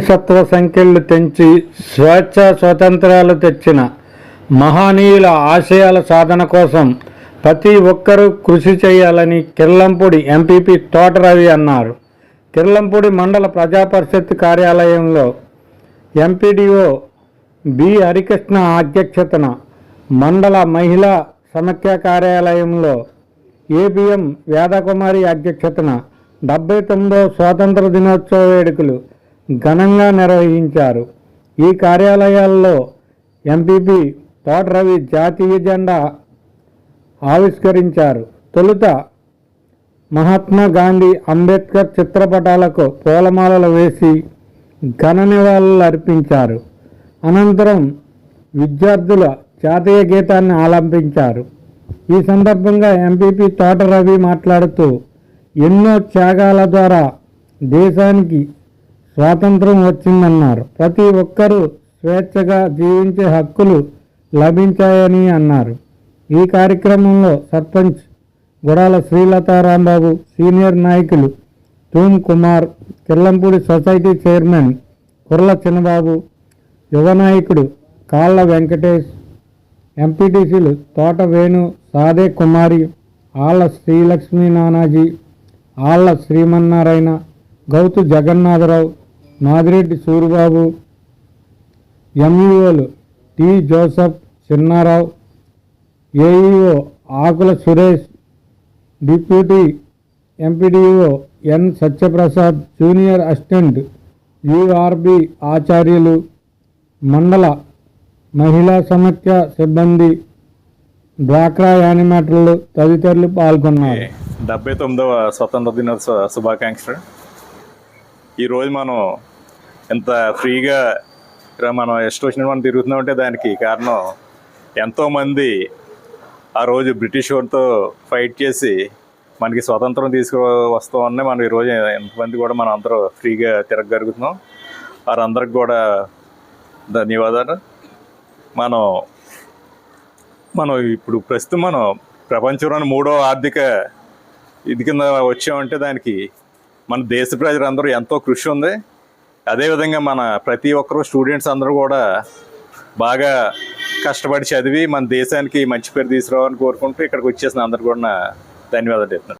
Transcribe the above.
సత్వ సంఖ్యలు తెంచి స్వేచ్ఛ స్వతంత్రాలు తెచ్చిన మహనీయుల ఆశయాల సాధన కోసం ప్రతి ఒక్కరూ కృషి చేయాలని కిర్లంపూడి ఎంపీపీ తోటరవి అన్నారు. కిర్లంపూడి మండల ప్రజా పరిషత్ కార్యాలయంలో ఎంపీడీఓ బి. హరికృష్ణ అధ్యక్షతన మండల మహిళా సమైక్య కార్యాలయంలో ఏబిఎం వేదకుమారి అధ్యక్షతన డెబ్బై తొమ్మిదో స్వాతంత్ర దినోత్సవ వేడుకలు ఘనంగా నిర్వహించారు. ఈ కార్యాలయాల్లో ఎంపీపీ తోట రవి జాతీయ జెండా ఆవిష్కరించారు. తొలుత మహాత్మా గాంధీ అంబేద్కర్ చిత్రపటాలకు పూలమాలలు వేసి ఘన నివాళులు అర్పించారు. అనంతరం విద్యార్థుల జాతీయ గీతాన్ని ఆలంపించారు ఈ సందర్భంగా ఎంపీపీ తోట రవి మాట్లాడుతూ ఎన్నో త్యాగాల ద్వారా దేశానికి స్వాతంత్రం వచ్చిందన్నారు. ప్రతి ఒక్కరూ స్వేచ్ఛగా జీవించే హక్కులు లభించాయని అన్నారు. ఈ కార్యక్రమంలో సర్పంచ్ గుడాల శ్రీలతారాంబాబు సీనియర్ నాయకులు తూమ్ కుమార్ కిల్లంపూడి సొసైటీ చైర్మన్ కుర్ల చిన్నబాబు యువ నాయకుడు కాళ్ళ వెంకటేష్ ఎంపీటీసీలు తోట వేణు సాదే కుమారి ఆళ్ళ Srilakshmi Nanaji Alla Srimannarayana Gouthu Jagannatharao Nadireddy Suribabu ఎంఈఓలు T Joseph Chinnarao AEO Akula Suresh deputy MPDO N Satyaprasad junior assistant URB Acharyulu మండల మహిళా సమైక్య సిబ్బంది డ్వాక్రా యానిమేటర్లు తదితరులు పాల్గొన్నారు. డెబ్బై తొమ్మిదవ స్వతంత్ర దినోత్సవ శుభాకాంక్షలు. ఈరోజు మనం ఇంత ఫ్రీగా ఇక్కడ మనం ఇష్టం వచ్చినట్టు మనం తిరుగుతున్నామంటే దానికి కారణం ఎంతోమంది ఆ రోజు బ్రిటిష్ వారితో ఫైట్ చేసి మనకి స్వతంత్రం తీసుకు వస్తామని మనం ఈరోజు ఎంతమంది కూడా మనం అందరూ ఫ్రీగా తిరగగలుగుతున్నాం. వారందరికి కూడా ధన్యవాదాలు. మనం మనం ఇప్పుడు ప్రస్తుతం మనం ప్రపంచంలోని మూడో ఆర్థిక ఇది కింద వచ్చామంటే దానికి మన దేశ ప్రజలందరూ ఎంతో కృషి ఉంది. అదేవిధంగా మన ప్రతి ఒక్కరు స్టూడెంట్స్ అందరూ కూడా బాగా కష్టపడి చదివి మన దేశానికి మంచి పేరు తీసుకురావాలని కోరుకుంటూ ఇక్కడికి వచ్చేసిన అందరు కూడా ధన్యవాదాలు చెప్తున్నాను